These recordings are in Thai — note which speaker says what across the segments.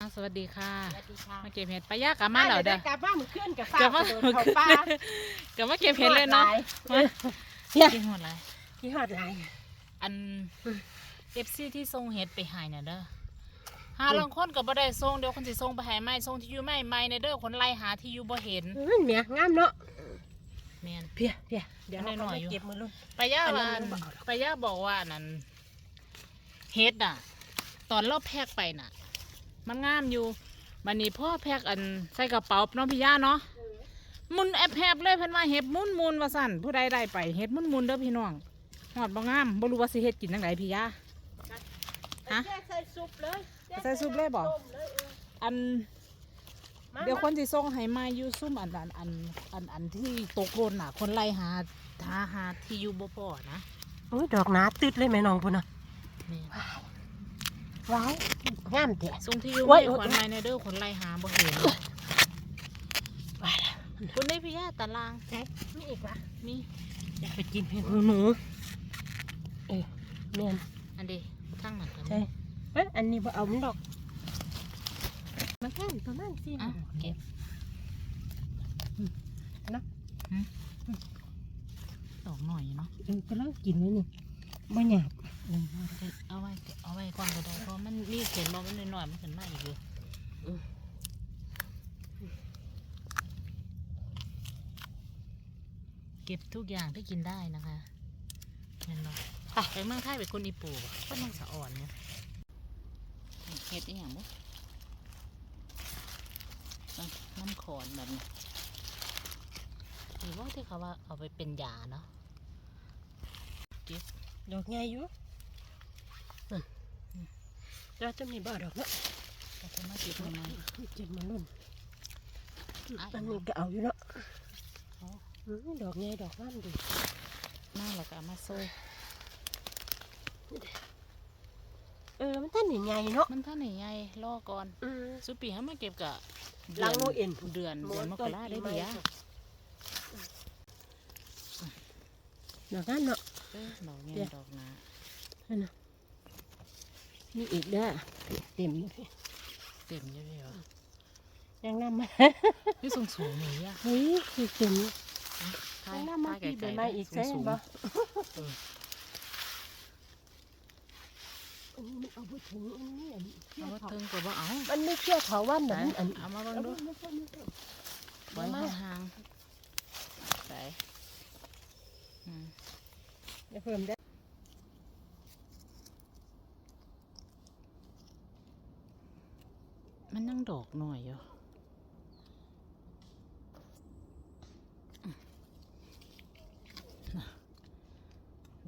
Speaker 1: อ่าสวัสดีค่ะ
Speaker 2: สวัสดีค่ะ
Speaker 1: มาเก็บเห็ดปลายากลับมาแล้วเด้อ ก
Speaker 2: ลับบ้านมือขึ้นกับฟ้าก
Speaker 1: ลับมา
Speaker 2: โดนเขาป้าก
Speaker 1: ลับมาเก็บเห็ดเลยเนาะ
Speaker 2: เนี่ย
Speaker 1: กินหมดเลย
Speaker 2: ที่หอดไหลาย
Speaker 1: อันเอฟซีที่ส่งเห็ดไปใหายเนี่ยเด้อหาลางคนก็บ่ได้ส่งเดี๋ยวคนสิส่งไปใหายไม่ส่งที่อยู่ไม่ไม่เนี่ยเด้อคนไล่หาที่อยู่บ่เห็น
Speaker 2: อื้อเนี่ยงามเนาะ
Speaker 1: แม่น
Speaker 2: เพียเพียเดี๋ยว
Speaker 1: หน่
Speaker 2: เรา
Speaker 1: อยๆ
Speaker 2: ไป
Speaker 1: อยู่
Speaker 2: เก็บมือลุ่น
Speaker 1: ปลายา
Speaker 2: อันนี้
Speaker 1: ว่า
Speaker 2: มันบ่เอาหรอก
Speaker 1: ปลายาบอกว่านั่นเห็ดอะ ตอนเราแพ็กไปน่ะ มันงามอยู่มันนี่พ่อแพ็กอันใส่กระเป๋าเนาะพี่ย่าเนาะมุนแอบแบเลยเพิ่นว่าเห็ดมุนมุนว่าสั่นผู้ใดได้ไปเห็ดมุนมุนเด้อพี่น้องหอดบ่งามบ่รู้ว่าสิเฮ็ดกินจังไดพี่ยาฮะ
Speaker 2: แช่ใส่ซุปเลย
Speaker 1: ใส่ซุปเลยบ่
Speaker 2: ต้มเลยเออ
Speaker 1: อัน
Speaker 2: มา
Speaker 1: เดี๋ยวคนสิส่งให้มาอยู่ซุ่มอันอันอันอันอันที่ตกหล่นน่ะ คนไล่หาหาหาที่อยู่บ่พอนะ
Speaker 2: โอ้ยดอกหนาตึดเลยแม่น้องพุ่นน่ะ
Speaker 1: นี่
Speaker 2: ว้าวงามแท้
Speaker 1: ส่งที่อยู่
Speaker 2: โอ้
Speaker 1: ไม่
Speaker 2: ยโอ้ย
Speaker 1: ขวัญไม้ในเด้อคนไล่หาบ่เห็น
Speaker 2: ว้าว
Speaker 1: คุณได้พี่ยาตาราง
Speaker 2: ใช่มีอีกวะ
Speaker 1: มี
Speaker 2: อยากไปกินเห็ดหนูหนูเออแม่น
Speaker 1: อันเดีทั้งนั้นกัน
Speaker 2: ใช่เอ้ยอันนี้บ่เอามันดอกมันงามประมาณสี่
Speaker 1: อะเก็บ
Speaker 2: นะ
Speaker 1: ดอกหน่อยเนาะ
Speaker 2: เออกำลังกินเลยนี่บ่หยาบเลย
Speaker 1: เอาไว้เอาไว้ก่อนก็ได้เพราะ มันมีเขียนบอกมันน้อยๆมันขึ้นมาอีกอยู่เก็บทุกอย่างที่กินได้นะคะเห็นบ่ไปเมืองไทยเป็นคนอีปูบ่คนเมืองสะอ่อนเนี่ยเฮ็ดอีหยังบ่อะน้ำขอนแบบนี้หรือว่าที่เขาว่าเอาไปเป็นยาเนาะเก็บ
Speaker 2: ดอกใหญ่อยู่นั่น เราจะมีบ่ดอกเนาะ
Speaker 1: ก็จะมาเก็บมาใหม่
Speaker 2: เจ็ดมันนุ่น
Speaker 1: อะ
Speaker 2: อันนี้ก็เอาอยู่เนาะ
Speaker 1: เอา
Speaker 2: อืมดอกใหญ่ดอกงามดี
Speaker 1: มาแล้วก็เอามาโซ่
Speaker 2: เออ มันท่านใหญ่ๆเนาะ
Speaker 1: มันท่านใหญ่ๆรอก่อน
Speaker 2: อืม
Speaker 1: สุปีให้มาเก็บกะ
Speaker 2: หลังโนเอ็น
Speaker 1: เดือนเดือนมกราได้ดีอะ
Speaker 2: ดอกนั้นเนาะ
Speaker 1: เออดอกเงี้
Speaker 2: เดี๋
Speaker 1: ย
Speaker 2: ยว
Speaker 1: ดอกนา
Speaker 2: นั่นน่ะ นี่อีกเด้อเต็มอยู่พี่
Speaker 1: เต็มเยอะเลยเหรอ
Speaker 2: ยังน้ำมา
Speaker 1: นี่สูงสูงๆเลยอะ
Speaker 2: เฮ้ยคือเต็มอยู่
Speaker 1: ถ่า
Speaker 2: ยั
Speaker 1: ย
Speaker 2: งน้ำมา
Speaker 1: ถ่าย
Speaker 2: พี่
Speaker 1: ไกลๆ
Speaker 2: ใบไม้อีก
Speaker 1: สู
Speaker 2: ใช่
Speaker 1: งสูง
Speaker 2: บ่
Speaker 1: เออ
Speaker 2: อันนี้มันเอาไปถึงอันนี้อันนี้
Speaker 1: เอาว่าเทิงก็บ่เอา
Speaker 2: มันไม่เชื่อเขาว่าเหมือนอัน
Speaker 1: เอามาเบัง
Speaker 2: เอา
Speaker 1: ดู
Speaker 2: ไม่ใช่ไม่ใช่
Speaker 1: ไว้ห่างๆใส่อืม
Speaker 2: เดี๋ยวเพิ่มได้
Speaker 1: มันนั่งดอกหน่อยอยู่อืมน่ะ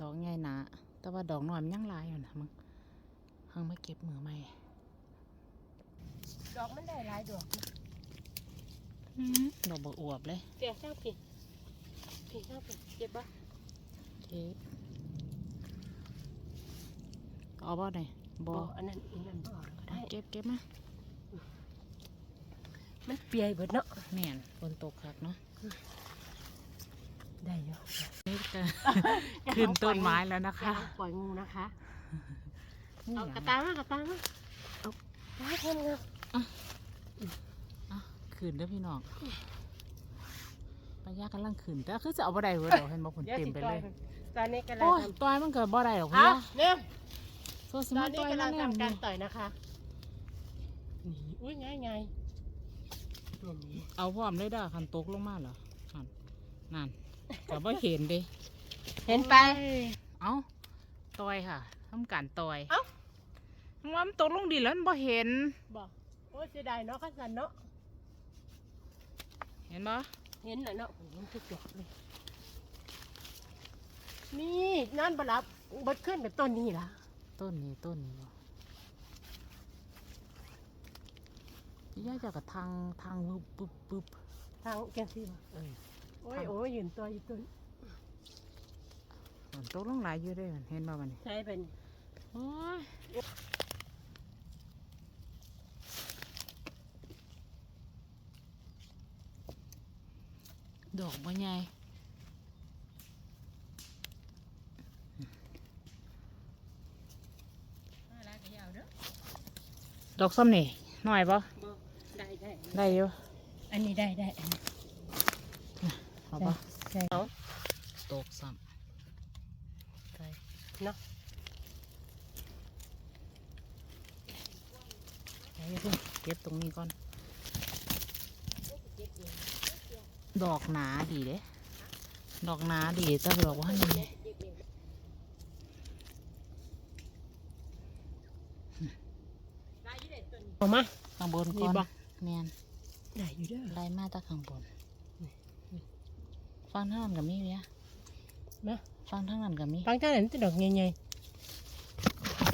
Speaker 1: ดอกใหญ่หนาแต่ว่าดอกน้อยมันยังหลายอยู่นะมึงเพิ่งมาเก็บมือใหม่
Speaker 2: ดอกมันได้หลายดอกนะ
Speaker 1: อืมดอกบอวบเลย
Speaker 2: เดี๋ยวเจ้าพี่พี่เจ้าพี่เจ็บปะ
Speaker 1: เก็บเอาบ่ได้บ่
Speaker 2: บ่อันนั้นอันนั้นบ่ก็ได้
Speaker 1: เก็บเก็บมา
Speaker 2: มันเปียเบิดเนาะ
Speaker 1: แม่นฝนตกคักเนาะ
Speaker 2: ได้อยู่
Speaker 1: นี่ก็ขึ้นต้นไม้แล้วนะคะ
Speaker 2: ปล่อยงูนะคะ
Speaker 1: นี่
Speaker 2: เอา
Speaker 1: หยัง
Speaker 2: กระตามากระตามาเอาไว้ทำเงา
Speaker 1: อะขึ้นเด้อพี่น้องปลายากำลังขึ้นแต่คือจะเอาบ่ได้เว้ยดอกเห็นบ่ผลเต็มไปเลย
Speaker 2: ตอนนี้กำลัง
Speaker 1: โอ้ย
Speaker 2: ทำ
Speaker 1: ตัวมันเกิดบ่ได้หรอก
Speaker 2: เอา
Speaker 1: พี่
Speaker 2: เนี่ย
Speaker 1: โซ่ส
Speaker 2: ต
Speaker 1: มา
Speaker 2: อนนี้
Speaker 1: ตัว
Speaker 2: กำลั
Speaker 1: นั่
Speaker 2: ง
Speaker 1: นแน่
Speaker 2: ทำการต่อยนะคะนี่อุ้ยง่ายง่าย นี่
Speaker 1: เอาพร้อมเลยเด้อคันตกลงมาเหรอนั่นนั่นก็บ่เห็นเด้
Speaker 2: เห็นไป
Speaker 1: เอาตอยค่ะทำการตอย
Speaker 2: เอ้า
Speaker 1: ว่ามันตกลงดินแล้วมันบ่เห็น
Speaker 2: บอกโอ้ยเสียดายเนาะขันสันเนาะ
Speaker 1: เห็นบ่
Speaker 2: เห็นน่ะเนาะเห็นทุกดอกเลยนี่นั่นบรับเบดขึ้นแบบต้นนี้ล่ะ
Speaker 1: ต้นนี้ต้นนี้บ่ ย่าจะกับทางทางปึ๊บปึ๊บปึ๊บ
Speaker 2: ทางแกงซี่บ่
Speaker 1: เออ
Speaker 2: โอ้ยโอ้ยยืนตัวอยู่ต้น
Speaker 1: มันตกลงหลายอยู่เด้อเห็นบ่มันนี่
Speaker 2: ใช่เป็น
Speaker 1: โอ้ยดอกบ่ใหญ่ดอกส้มนี่หน่อยปะ
Speaker 2: ได้ได้
Speaker 1: ได้อยู่
Speaker 2: อันนี้ได้ได้อันนี้
Speaker 1: เอาปะ
Speaker 2: ใช่เอา
Speaker 1: ตกซ้ำใส่
Speaker 2: เนาะ
Speaker 1: ใส่เพิ่งเก็บตรงนี้ก่อน ดอกหนาดีเด้ดอกหนาดีแต่ดอกว่านี่
Speaker 2: ออกมา
Speaker 1: ข้างบน
Speaker 2: นี่
Speaker 1: ก่อน
Speaker 2: บ่
Speaker 1: แมน
Speaker 2: ได้อยู่เด้อ
Speaker 1: ไล่มาตาข้างบน ฟังทางนั้นกับมีเวีย
Speaker 2: นะ
Speaker 1: ฟังทางนั้นกับมี
Speaker 2: ฟังท่าไหนมันจะดอกใหญ่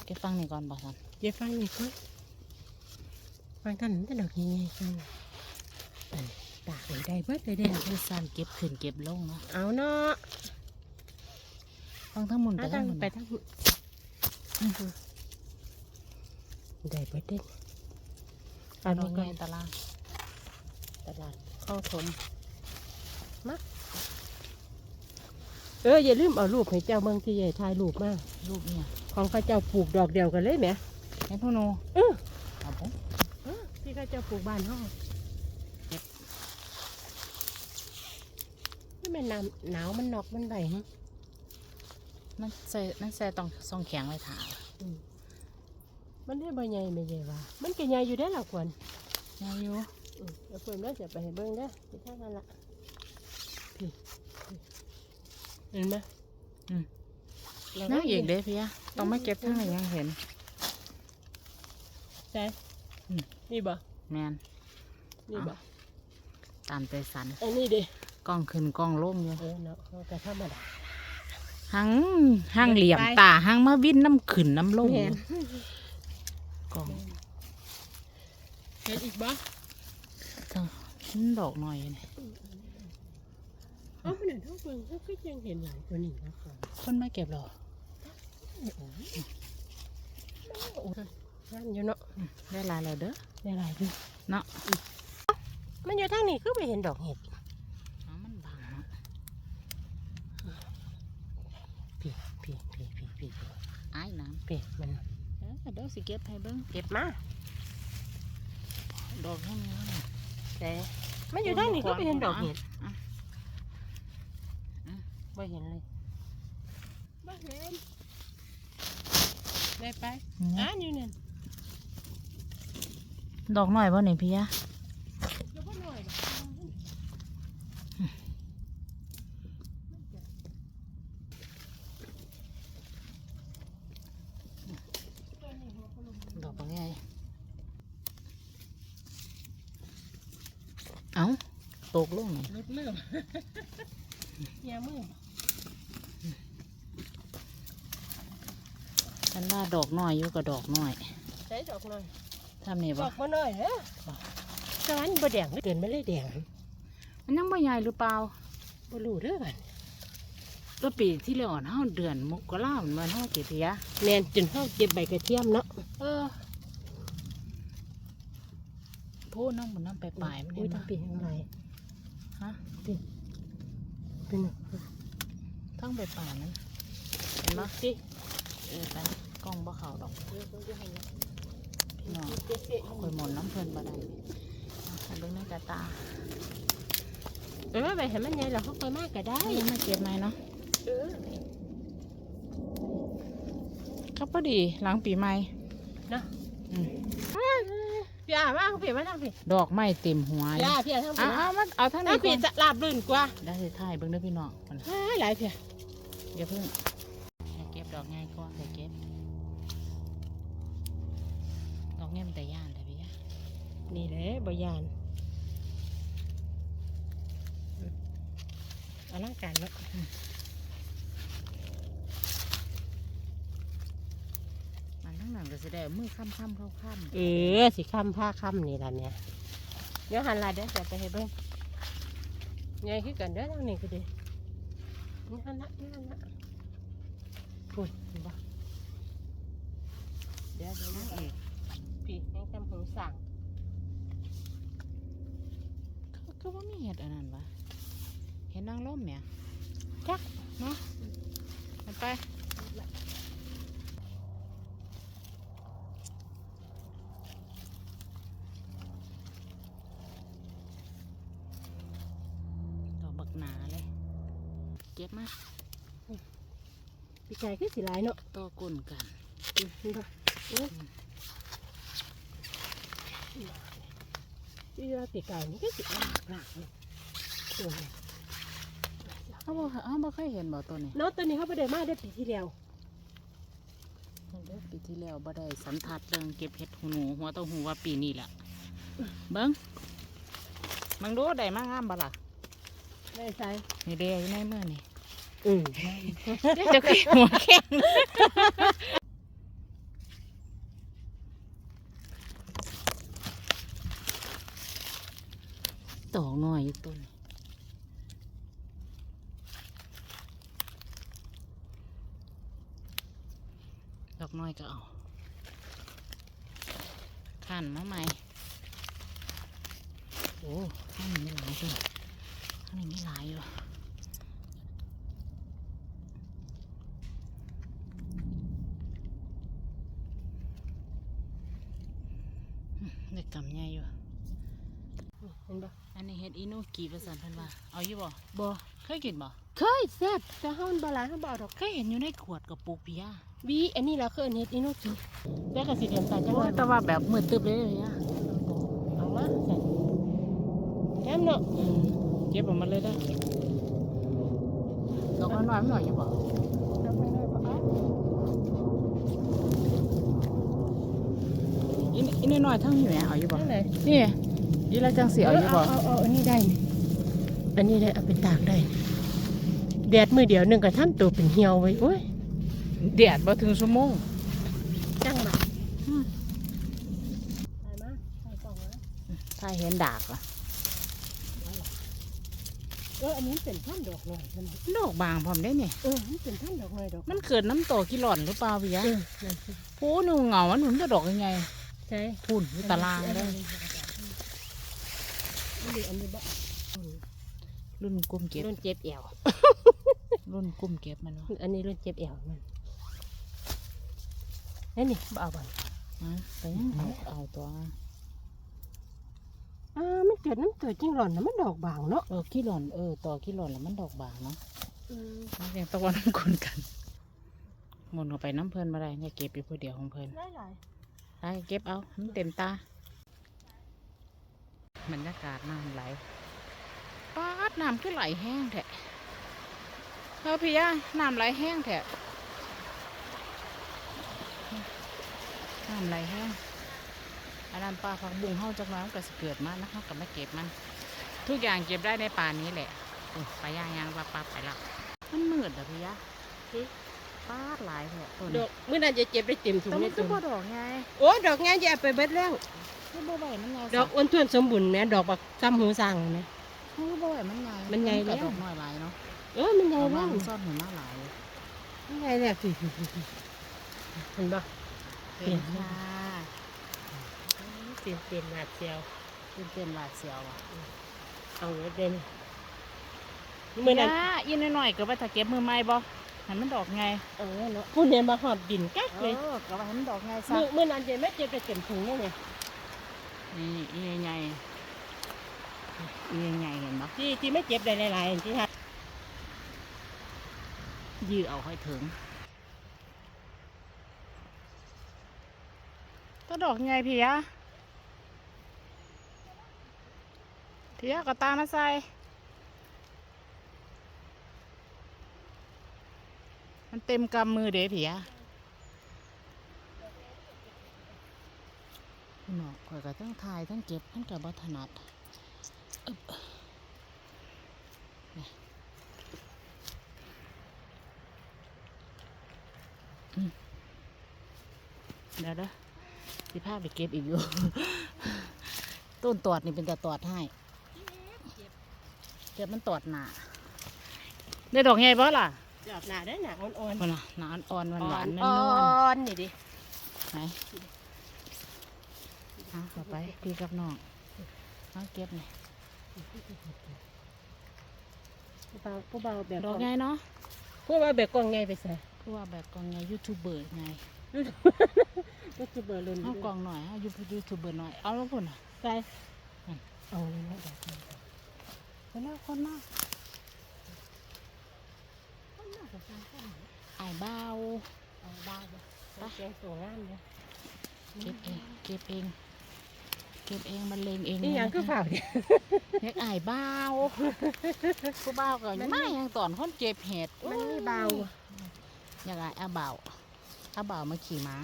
Speaker 1: เก็บฟังนี่ก่อนบอกสัน
Speaker 2: ๆเดี๋ยวฟังนี่ก่อนฟังท่าไหนมันจะดอกใหญ่ๆฟังอันตากไว้ได้เบิดเลยเด้อ
Speaker 1: คือสั้นเก็บขึ้นเก็บลงเนาะ
Speaker 2: เอาเนาะ
Speaker 1: ฟังทั้งหมุนไป
Speaker 2: เอา
Speaker 1: ทั้
Speaker 2: ทางง
Speaker 1: หมุน
Speaker 2: ไปทางได้เบิดเด้ อ
Speaker 1: อั
Speaker 2: อั
Speaker 1: น
Speaker 2: น
Speaker 1: นี้
Speaker 2: นี้
Speaker 1: ก็
Speaker 2: ก็
Speaker 1: ตาราง
Speaker 2: ตลาดเข้าถมมาเอออย่าลืมเอารูปให้เจ้าเมืองที่ใหญ่ถ่ายรูปมา
Speaker 1: รูปเนี่ย
Speaker 2: ของเข้าเจ้าปลูกดอกเดียวกันเลยไหม
Speaker 1: เห็นพ่อโน
Speaker 2: เออ
Speaker 1: เอาผม
Speaker 2: เออที่เข้าเจ้าปลูกบ้านห้องนี่มันหนาวหนาวมันนอกมันไหวฮะ
Speaker 1: มันใส่มันใส่ต้องซองแข็งไว้ถา
Speaker 2: อืม มันได้ใบใหญ่ไม่ใหญ่ว่ามันก็ใหญ่อยู่ได้อล่ะควร
Speaker 1: ยาอยู่
Speaker 2: อืมเอาเพิ่มแล้วจะไปให้เบิ่งเด้อที่ท่ากันละพี่พี่เห็นไหม
Speaker 1: อืม
Speaker 2: แล้ว
Speaker 1: นั่งอีกเด้พี่อะต้องไม่เก็บทั้งไหนยังเห็น
Speaker 2: ใช่
Speaker 1: อืม
Speaker 2: นี่บ่
Speaker 1: แมน
Speaker 2: นี่บ่
Speaker 1: ตามใจสัน
Speaker 2: อันนี้เด้
Speaker 1: กล้องขึ้นกล้องลงอยู่
Speaker 2: เออเนาะเขาก็ธรรมดา
Speaker 1: หังหังเหลี่ยม
Speaker 2: ไป
Speaker 1: ตาหังมาวินน้ำขึ้นน้ำลง
Speaker 2: แม่น
Speaker 1: กล้อง
Speaker 2: เห็นอีกบ่
Speaker 1: เท่าดอกหน่อยนี่
Speaker 2: เอ้ามันเห็นทุกคนเขาก็ยังเห็นหลายตัวนี่นะก่อน
Speaker 1: คนไม่เก็บหรอ
Speaker 2: โอ้ยโอ้ยนั่นอยู่เนาะ
Speaker 1: อืมได้หลายแล้วเด้อ
Speaker 2: ได้หลายด้วย
Speaker 1: เนาะ
Speaker 2: มันอยู่ทางนี้คือไปเห็นดอกเห็ด
Speaker 1: อ๋อมันบางเนาะ
Speaker 2: พี่พี่พี่พี่พี่
Speaker 1: อ้ายน้
Speaker 2: พี่มันำ
Speaker 1: เออเดี๋ยวสิเก็บให้เบิ้ง
Speaker 2: เก็บมา
Speaker 1: ดอกเท่านี้เท่านี้
Speaker 2: แต่มันอยู่ทางนี้คือไปเห็นดอกเห็ด
Speaker 1: อะอะ
Speaker 2: ไม่เห็นเลยไม่เห็นได้ไป
Speaker 1: นี่
Speaker 2: อะอยู่เนี่ย
Speaker 1: ดอกหน่อยป่ะนี่พี่ยะ
Speaker 2: เดี๋ยวพ่อหน่อย
Speaker 1: ดอกบางไงเอ้าตกลงนี่
Speaker 2: ลุดมื อเฮียมือ
Speaker 1: ฉันว่าดอกน้อยอยู่กับดอกน้อย
Speaker 2: ใช้ดอกหน่อย
Speaker 1: ทำนี่
Speaker 2: ด
Speaker 1: บ่
Speaker 2: อกมาหน่อยเด้อสวรรค์บ่แดงเกินไม่เลยแดง
Speaker 1: มันยังบ่ใหญ่หรือเปล่า
Speaker 2: บ่รู้เด้อบัด
Speaker 1: ตัวปีที่แล้วอ่อนเฮาเดือนมกราเหมือนเฮาเก็บพี่ยะ
Speaker 2: แม่นจนเฮาเก็บใบกระเทียมเนาะ
Speaker 1: เออพูดน้ำมันน้ำไปปลายมัน
Speaker 2: อุ้
Speaker 1: เห็
Speaker 2: ย
Speaker 1: น
Speaker 2: ทั้
Speaker 1: บ่
Speaker 2: งปีทั้งไร
Speaker 1: ฮะ
Speaker 2: เป็น
Speaker 1: ทั้งไปปลายมันเห็นบ่
Speaker 2: สิ
Speaker 1: เออไปกล้องบ่เข้าดอก
Speaker 2: เดี๋ยวเขาจะให้นะ
Speaker 1: พี่น้อง
Speaker 2: เจ๊ๆ
Speaker 1: คอยหมนน้ำเพลินบ่ได้ให้เบิ่งในกระตา
Speaker 2: เออไปให้มันใหญ่แล้วเขาค่อยมากก็ได้
Speaker 1: ได้ยังมาเก็บไหมเนาะ
Speaker 2: เออ
Speaker 1: ก็พอดีหลังปีใหม่
Speaker 2: เนาะ
Speaker 1: อืม
Speaker 2: พี่อาว่าเขาเปลี่ยนมาทางพี่
Speaker 1: ดอกไม้เต็มหัว
Speaker 2: พี่อาพี่อาทาง
Speaker 1: เอา
Speaker 2: พี่
Speaker 1: เอามาเอาทั้ง
Speaker 2: ทา
Speaker 1: นี้
Speaker 2: ง
Speaker 1: ก่
Speaker 2: พี่
Speaker 1: อน
Speaker 2: จะลาบลื่นกว่า
Speaker 1: ได้สิถ่ายเบิ่งเด้อพี่น้องมัน
Speaker 2: อ้ายหลายเพีย
Speaker 1: อย่าเพิ่งอย่าเก็บดอกง่ายก่อนอย่าเก็บดอกเงี้ยมันแต่ย่านแต่พี่ยะ
Speaker 2: นี่แหละบยานอลังการเนาะ
Speaker 1: มันทั้งนั้น ก็สิได้เอามือค้ำค้ำเข้าค้ำ
Speaker 2: เออสิค้ำผ้าค้ำนี่ล่ะเนี่ยเดี๋ยวหันหลายเดี๋ยวจะไปให้เบิ่งใหญ่ขึ้นกันเด้อทางนี้ก็ดีนี่หันละนี่หันละพูดเห็นบ่เดี๋ยวเดี๋ยว
Speaker 1: นั่ง
Speaker 2: เดี๋ยว
Speaker 1: อีก
Speaker 2: พี่ยังจำหูสั่ง
Speaker 1: ก็ก็ว่ามีเห็ดอันนั้นวะเห็นนางร่มเนี่ย
Speaker 2: จัก
Speaker 1: เนาะไปไป เก็บมา
Speaker 2: ปีกไก่คือสิหลายเนาะ
Speaker 1: ต่อก้นกัน
Speaker 2: อืมนี่บ่โอ้ยที่ว่าปีกไก่นี่ก็สิเอาหลากเลยตัวนี้
Speaker 1: เขาบ่เขาบ่เคยเห็นบ่ตัวนี้
Speaker 2: เนาะตัวนี้เขาไปได้มาได้ปีที่แล้ว
Speaker 1: เด้อปีที่แล้วบ่ได้สันทัดเรื่องเก็บเห็ดหูหนูหัวเต้าหูว่าปีนี้แหละเบิ้งมึงดูได้มางามบ่ล่ะ
Speaker 2: ได้ใส่
Speaker 1: นี่เด้อยู่ในมือนี่
Speaker 2: อืม
Speaker 1: เดี๋ยวจะขึ้หัวแข็งตอกน้อยยุต้นดอกน้อยก็เอาขันมาใหม่โอ้ข้างนี้ไม่หลายตัวข้างนี้ไม่หลายอยู่ เด็กกำใหญ่อยู่
Speaker 2: เห็นบ่
Speaker 1: อันนี้เฮ็ดอินุกิภาษาพันว่าเอาอยู่บ่บ่เคยกินบ่
Speaker 2: เคยแซ่บแต่เฮามันบ่หลายเฮาบ่เอาดอก
Speaker 1: เคยเห็นอยู่ในขวดกับปุกพี่ยา
Speaker 2: บีอันนี้เราเคยเฮ็ดอีโนจิแต่ก็สิเดือนตาจัง
Speaker 1: โอ้
Speaker 2: ห
Speaker 1: ย
Speaker 2: วะ
Speaker 1: แต่ว่าแบบมืดตึบเลยพี่ยา
Speaker 2: เอามาใส่แถมเนาะ
Speaker 1: อืมเก็บออกมาเลยได้อดอกน้อยๆมันหน่อยอยู่บ่
Speaker 2: เอาไปเลยบ่เอา
Speaker 1: อินอินน้อยๆทั้งนี้แหมเอาอยู่บ่
Speaker 2: อันไหน
Speaker 1: นี่อีละจังสิเอาอยู่บ่
Speaker 2: เอาเอาอันนี้ได้นี่อันนี้ได้เอาไปตากได้นี่แดดมือเดียวหนึงก็ทำตัวเป็นเหี่ยวไว้โอ้ย
Speaker 1: แดดบ่ถึงชั่วโมง
Speaker 2: จังมา
Speaker 1: อืม
Speaker 2: ใส่มาใส่กล่องมา
Speaker 1: ถ้าเห็นดากล่ะ
Speaker 2: เอออันนี้เป็นท่านดอกหน่อยใช่ไหม
Speaker 1: ดอกบางพร้อมได้นี่
Speaker 2: เออนี่เป็นท่านดอกหน่อยดอก
Speaker 1: มันเกิดน้ำโตกี่หล่อนหรือเปล่าพี่ยา
Speaker 2: เออนั่นสิ
Speaker 1: ผู้หนูเหงามันหนุนจะดอกยังไง
Speaker 2: ใช่
Speaker 1: พุ่นอยู่ตารางเด้อ
Speaker 2: อันนี้อันนี้บ่
Speaker 1: รุ่นกุ้มเก็บ
Speaker 2: รุ่นเจ็บเอว
Speaker 1: รุ่นกุ้มเก็บมันวะ
Speaker 2: อันนี้รุ่นเจ็บเอวมันนี่นี่บ่เอาบ่
Speaker 1: อะไปยังเอาเอาตัว
Speaker 2: อ่ามันเกิดน้ำเกิดจริงหล่อนนะมันดอกบางเนาะ
Speaker 1: เออขี้หล่อนเออต่อขี้หล่อนแล้วมันดอกบางเนาะ
Speaker 2: อืม
Speaker 1: มันยังตะวันน้ำคนกันหมุนเข้าไปน้ำเพลินมาได้เนี่ยเก็บอยู่ผู้เดียวของเพลิน
Speaker 2: ได้หลาย
Speaker 1: ได้ เก็บเอามันเต็มตาบรรยากาศน้ำไหลปาดน้ำคือไหลแห้งแท้เออพี่ยาน้ำไหลแห้งแท้น้ำไหลแห้งอันนั้นปลาผักบุ้งเฮาจักน้อยก็สิเกิดมานะคะกับไม่เก็บมัน ทุกอย่างเก็บได้ในป่านี้แหละอุ๊ยไปย่างยางปลาปลาไปล้วมันมืดเหรอพี่ยะ ปาดหลายแท้ต้น
Speaker 2: ดอกเมื่อนั้นจะเจ็บได้เต็มถุง
Speaker 1: แต่
Speaker 2: ใน
Speaker 1: มันคื
Speaker 2: ตุ่
Speaker 1: อ
Speaker 2: ม
Speaker 1: บ่ดอกไง
Speaker 2: โอ้ดอกงานจะเอาไปเบิดแล้ว
Speaker 1: คือบ่ไหวมันไง
Speaker 2: ดอกอ้วนท้วนสมบูรณ์แหม่ดอกบักซ้ำหูสร้างเลยไหม
Speaker 1: คือบ่ไหวมันไง
Speaker 2: มันไง
Speaker 1: กั
Speaker 2: แล้ว
Speaker 1: ดอกน้อยหลายเนาะ
Speaker 2: เออมันใหญ่
Speaker 1: เอา
Speaker 2: แล้
Speaker 1: มาวมันซ่อนหัวมาหลาย
Speaker 2: มันใหญ่แล้วสิเห็นปะเห็นค่ะเปลี่ยนเปลี่ยนหนาดเซียว
Speaker 1: ตื่นเต้นหวาดเสียวอะ
Speaker 2: เอาไว้เด่นเมื่อนั้น
Speaker 1: ย่าอีน้อยๆก็ไปถ้าเก็บมือไม้บ่ ให้มันดอกไง
Speaker 2: เออเนาะพูดเนี่ยมาหอดดินกัก
Speaker 1: เอ
Speaker 2: เลย
Speaker 1: อก็ว่าให้มันดอกไงซะ
Speaker 2: เมื่อเมื่อนั้นจะไม่เจ็บได้เต็มถุงเลยไง
Speaker 1: นี่อีใหญ่อีใหญ่ๆเห็นบ่
Speaker 2: ที่ที่ไม่เจ็บได้หลายๆอันที่ท
Speaker 1: ยื้อเอาให้ถึงก็ดอกไงพี่ยะพี่ยะก็ตามมาใส่ มันเต็มกำมือเด้ผีอะหนอกข่อยก็ต้องทายทั้งเก็บทั้งกับบัถนัดอึ๊บนี่อืมเดี๋ยวเด้อสิพาไปเก็บอีกอยู่ ต้นตอดนี่เป็นแต่ตอดให้เก็บมันตอดหนาได้ดอกไงบ่ล่ะำ
Speaker 2: ดอกหนาได้หนาอ่อน
Speaker 1: คนน่ะหนาอ่อนหวาน
Speaker 2: ๆ
Speaker 1: หวานๆ
Speaker 2: อ่
Speaker 1: นุ่ม
Speaker 2: อนๆนี่ดิ
Speaker 1: ๆไหนเอาเข้าไปพี่กับน้องเอาเก็บหน่อย
Speaker 2: ผู้เบาผู้เบาแบบ
Speaker 1: ดอกไงเนาะ
Speaker 2: ผู้เบาแบบกล่องไงไปใส่
Speaker 1: เพราะว่าแบบกองไงยูทูบเบอร์ไง
Speaker 2: ก็คือเบอร์ลุน
Speaker 1: เอากองหน่อยเอายูยูทูบเบอร์หน่อยเอาแล้วคนน่ะ
Speaker 2: ใส่เอาเลยนะดอกนี้
Speaker 1: คนละคนมาก
Speaker 2: จะสร้างข้าม
Speaker 1: ไอ้ายบ้าว
Speaker 2: เอาบ้าบ่ต้องแกงตัวงามเนี่ย
Speaker 1: เก็บเอง เก็บเอง เก็บเองมันเลงเอง
Speaker 2: นี่ยังคือ
Speaker 1: นะะ
Speaker 2: เฝ้าเนี่ย
Speaker 1: เฮ็ดไอ้ายบ้าวผู้บ้าวก็
Speaker 2: มันมี
Speaker 1: มาอย่างตอนคนเจ็บเห็ด
Speaker 2: มันมีเบา
Speaker 1: อย่างไรอาบ่าวอาบ่าวมาขี่ม้า